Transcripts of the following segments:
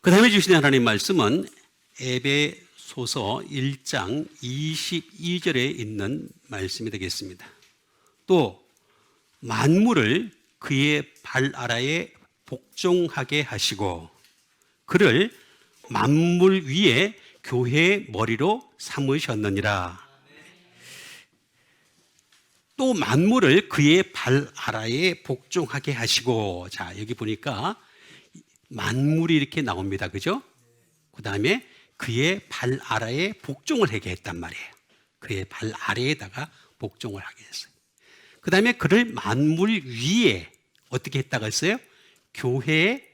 그 다음에 주신 하나님 말씀은 에베소서 1장 22절에 있는 말씀이 되겠습니다. 또 만물을 그의 발 아래에 복종하게 하시고 그를 만물 위에 교회의 머리로 삼으셨느니라. 또 만물을 그의 발 아래에 복종하게 하시고 자 여기 보니까 만물이 이렇게 나옵니다. 그죠? 그 다음에 그의 발 아래에 복종을 하게 했단 말이에요. 그의 발 아래에다가 복종을 하게 했어요. 그 다음에 그를 만물 위에 어떻게 했다고 했어요? 교회의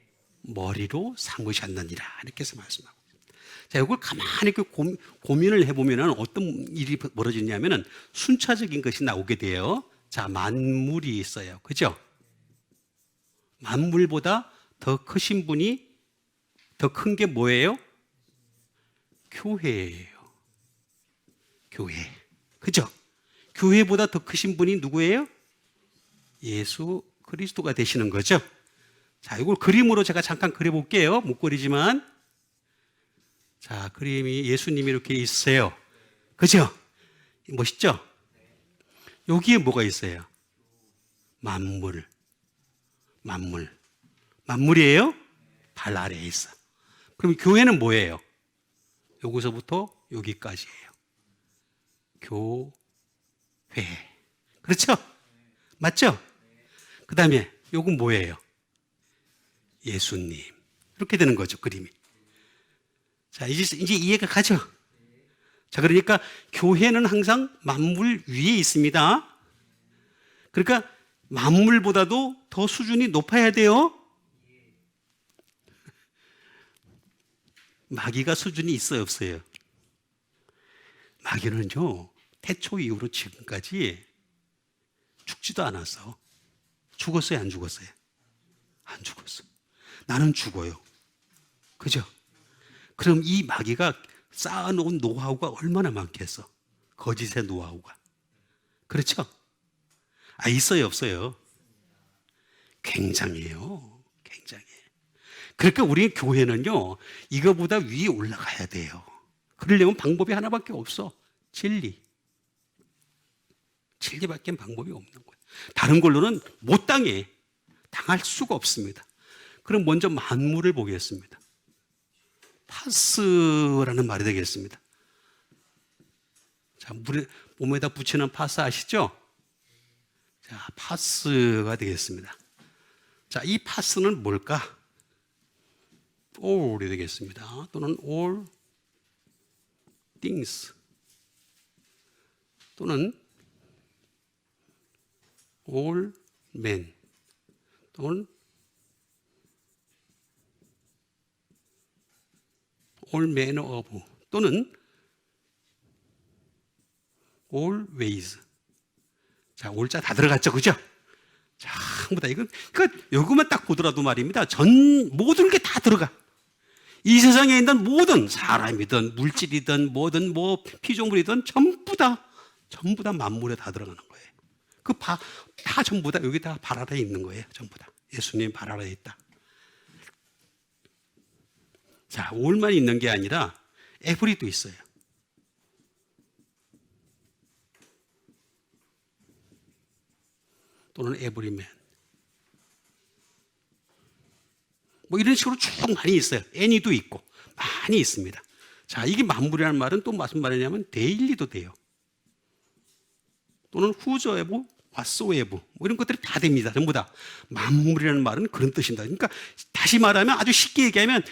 머리로 삼으셨느니라. 이렇게 해서 말씀하고. 자, 이걸 가만히 그 고, 고민을 해보면 어떤 일이 벌어지냐면은 순차적인 것이 나오게 돼요. 자, 만물이 있어요. 그죠? 만물보다 더 크신 분이 더 큰 게 뭐예요? 교회예요. 교회. 그죠? 교회보다 더 크신 분이 누구예요? 예수 그리스도가 되시는 거죠. 자, 이걸 그림으로 제가 잠깐 그려볼게요. 못 그리지만. 자, 그림이 예수님이 이렇게 있어요. 그죠? 멋있죠? 여기에 뭐가 있어요? 만물. 만물. 만물이에요? 발 아래에 있어. 그럼 교회는 뭐예요? 여기서부터 여기까지예요. 교회. 그렇죠? 맞죠? 그 다음에 요건 뭐예요? 예수님. 이렇게 되는 거죠, 그림이. 자, 이제, 이제 이해가 가죠? 자, 그러니까 교회는 항상 만물 위에 있습니다. 그러니까 만물보다도 더 수준이 높아야 돼요. 마귀가 수준이 있어요, 없어요? 마귀는요, 태초 이후로 지금까지 죽지도 않았어. 죽었어요, 안 죽었어요? 안 죽었어. 나는 죽어요. 그죠? 그럼 이 마귀가 쌓아놓은 노하우가 얼마나 많겠어? 거짓의 노하우가. 그렇죠? 아, 있어요, 없어요? 굉장해요. 굉장해. 그러니까 우리 교회는요, 이거보다 위에 올라가야 돼요. 그러려면 방법이 하나밖에 없어. 진리. 진리밖에 방법이 없는 거예요. 다른 걸로는 못 당해. 당할 수가 없습니다. 그럼 먼저 만물을 보겠습니다. 파스라는 말이 되겠습니다. 자, 물에, 몸에다 붙이는 파스 아시죠? 자, 파스가 되겠습니다. 자, 이 파스는 뭘까? All이 되겠습니다. 또는 all things 또는 all men 또는 all manner of 또는 always 자, 올자 다 들어갔죠. 그죠? 전부 다 이건 그러니까 요것만 딱 보더라도 말입니다. 전 모든 게 다 들어가. 이 세상에 있는 모든 사람이든 물질이든 뭐든 뭐 피조물이든 전부 다 전부 다 만물에 다 들어가는 거예요. 그 다 전부 다 여기 다 발 아래에 있는 거예요. 전부 다 예수님 발 아래에 있다. 자, 올만 있는 게 아니라 에브리도 있어요. 또는 에브리맨. 뭐 이런 식으로 쭉 많이 있어요. 애니도 있고 많이 있습니다. 자, 이게 만물이라는 말은 또 무슨 말이냐면 데일리도 돼요. 또는 후저에부, 왓소에부 뭐 이런 것들이 다 됩니다. 전부 다 만물이라는 말은 그런 뜻입니다. 그러니까 다시 말하면 아주 쉽게 얘기하면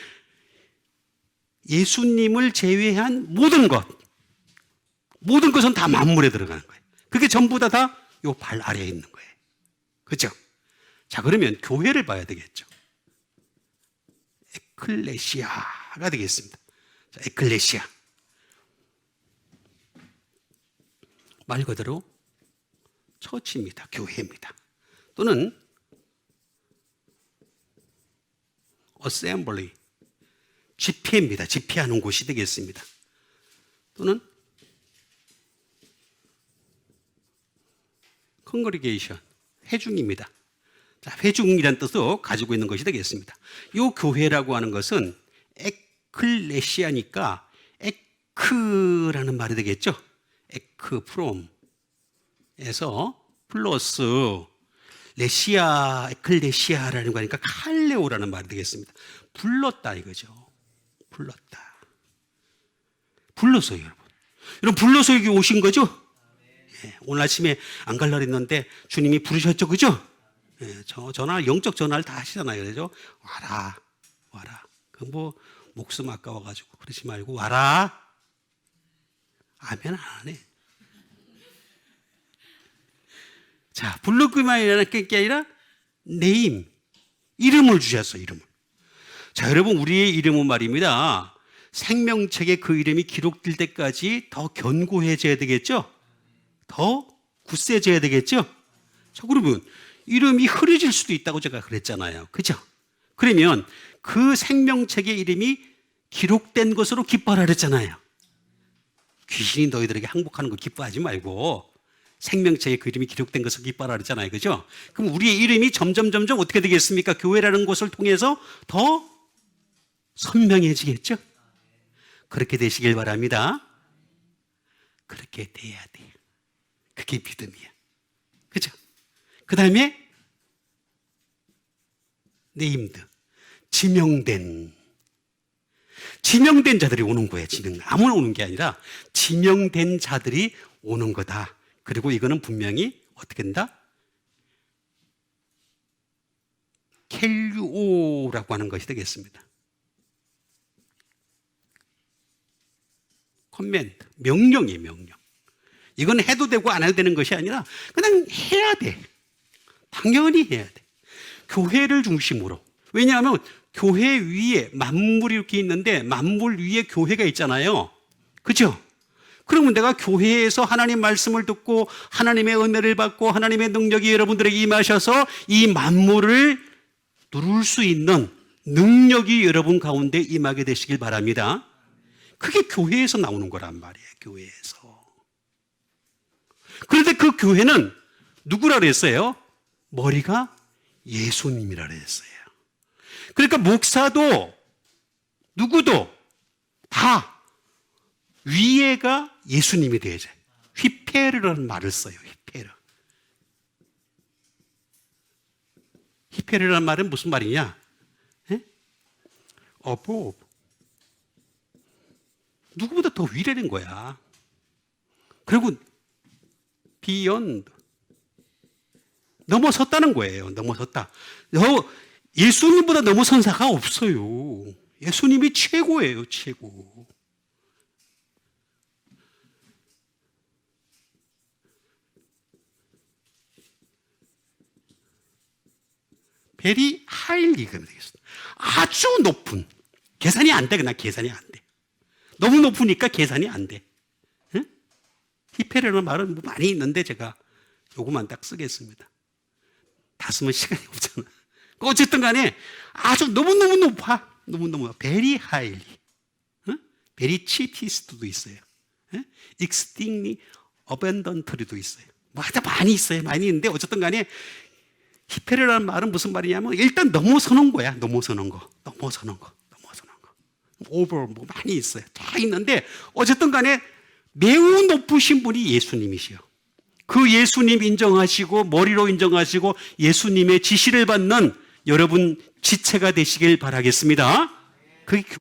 예수님을 제외한 모든 것, 모든 것은 다 만물에 들어가는 거예요. 그게 전부 다 다 요 발 아래에 있는 거예요. 그죠? 자, 그러면 교회를 봐야 되겠죠. 에클레시아가 되겠습니다. 자, 에클레시아. 말 그대로 처치입니다. 교회입니다. 또는 어셈블리 집회입니다. 집회하는 곳이 되겠습니다. 또는 컨그리게이션 회중입니다. 자, 회중이란 뜻도 가지고 있는 것이 되겠습니다. 이 교회라고 하는 것은 에클레시아니까 에크라는 말이 되겠죠. 에크 프롬에서 플러스 레시아 에클레시아라는 거니까 칼레오라는 말이 되겠습니다. 불렀다 이거죠. 불렀다. 불렀어요, 여러분. 여러분 불러서 여기 오신 거죠? 예, 오늘 아침에 안 갈라 했는데 주님이 부르셨죠, 그죠? 예, 저 전화 영적 전화를 다 하시잖아요, 그죠? 와라, 와라. 그뭐 목숨 아까워가지고 그러지 말고 와라. 아멘 안 하네. 자, 불렀구만이라는 게 아니라 네임 이름을 주셨어 이름을. 자, 여러분 우리의 이름은 말입니다. 생명책에 그 이름이 기록될 때까지 더 견고해져야 되겠죠? 더 굳세져야 되겠죠? 자, 그러면 이름이 흐려질 수도 있다고 제가 그랬잖아요. 그죠? 그러면 그 생명책의 이름이 기록된 것으로 기뻐하라 그랬잖아요. 귀신이 너희들에게 항복하는 거 기뻐하지 말고 생명책에 그 이름이 기록된 것을 기뻐하라 그랬잖아요. 그죠? 그럼 우리의 이름이 점점 점점 어떻게 되겠습니까? 교회라는 곳을 통해서 더 선명해지겠죠? 그렇게 되시길 바랍니다. 그렇게 돼야 돼요. 그게 믿음이야. 그죠? 그 다음에 네임드. 지명된. 지명된 자들이 오는 거예요. 지명. 아무나 오는 게 아니라 지명된 자들이 오는 거다. 그리고 이거는 분명히 어떻게 된다? 켈류오라고 하는 것이 되겠습니다. 커맨드, 명령이에요, 명령. 이건 해도 되고 안 해도 되는 것이 아니라 그냥 해야 돼. 당연히 해야 돼. 교회를 중심으로. 왜냐하면 교회 위에 만물이 이렇게 있는데 만물 위에 교회가 있잖아요. 그죠? 그러면 내가 교회에서 하나님 말씀을 듣고 하나님의 은혜를 받고 하나님의 능력이 여러분들에게 임하셔서 이 만물을 누를 수 있는 능력이 여러분 가운데 임하게 되시길 바랍니다. 그게 교회에서 나오는 거란 말이에요. 교회에서. 그런데 그 교회는 누구라 그랬어요? 머리가 예수님이라 그랬어요. 그러니까 목사도 누구도 다 위에가 예수님이 되야죠. 휘페르라는 말을 써요. 휘페르. 휘페르라는 말은 무슨 말이냐? 예? above. 누구보다 더 위라는 거야. 그리고 beyond. 넘어섰다는 거예요. 넘어섰다. 너 예수님보다 넘어선 사가 없어요. 예수님이 최고예요, 최고. 베리 하일리가 되겠습니다. 아주 높은 계산이 안 돼, 그냥 계산이 안 돼. 너무 높으니까 계산이 안 돼. 응? 히페르라는 말은 뭐 많이 있는데 제가 요것만 딱 쓰겠습니다. 다 쓰면 시간이 없잖아. 어쨌든 간에 아주 너무너무 높아. 너무너무 베리 하일리. 베리 치티스트도 있어요. 익스팅리 어벤던트리도 있어요. 뭐 하여튼 많이 있어요. 많이 있는데 어쨌든 간에 히페르라는 말은 무슨 말이냐면 일단 넘어서는 거야. 넘어서는 거. 넘어서는 거. 넘어서는 거. 오버 뭐 많이 있어요. 다 있는데 어쨌든 간에 매우 높으신 분이 예수님이시요. 그 예수님 인정하시고 머리로 인정하시고 예수님의 지시를 받는 여러분 지체가 되시길 바라겠습니다. 그게